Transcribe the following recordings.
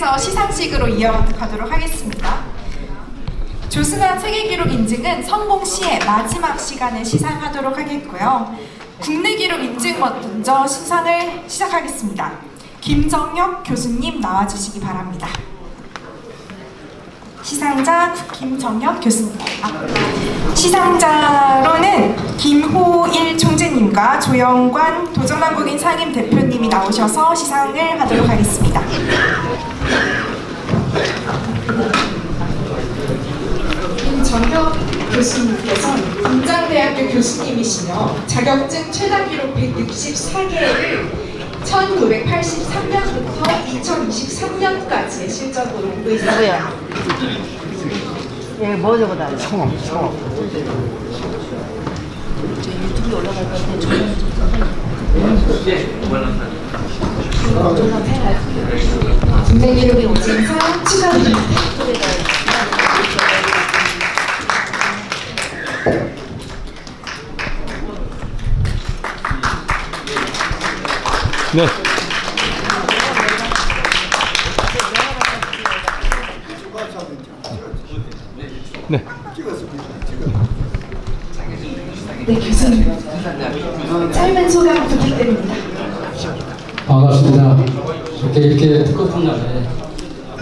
계속해서 시상식으로 이어가도록 하겠습니다. 조승환 세계기록 인증은 성공 시에 마지막 시간에 시상하도록 하겠고요. 국내 기록 인증 먼저 시상을 시작하겠습니다. 김정혁 교수님 나와주시기 바랍니다. 시상자 김정혁 교수님. 아, 시상자로는 김호일 총재님과 조영관 도전한국인 상임 대표님이 나오셔서 시상을 하도록 하겠습니다. 김정혁 교수님께서 분장대학교 교수님이시며 자격증 최다 기록 164개를 1983년부터 2023년까지의 실적으로 보이셨습니다. 예, 뭐 적어달라. 국내 기록 인증상 축하드립니다. 네. 네. 네, 교수님. 짧은 소감 부탁드립니다. 반갑습니다. 이렇게 이렇게 뜻깊은 날에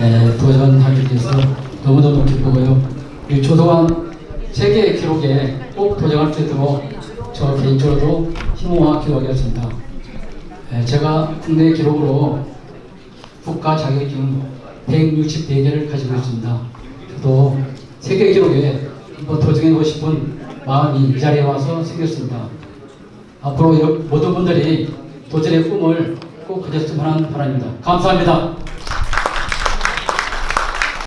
에, 도전하게 돼서 너무너무 기쁘고요. 이 조동환 세계 기록에 꼭 도전할 수 있도록 저 개인적으로도 희망과 기원하겠습니다. 에, 제가 국내 기록으로 국가 자격증 164개를 가지고 있습니다. 저도 세계 기록에 한번 도전해보고 싶은 마음이 이 자리에 와서 생겼습니다. 앞으로 여- 모든 분들이 도전의 꿈을 꼭 가졌으면 하는 바람입니다. 감사합니다.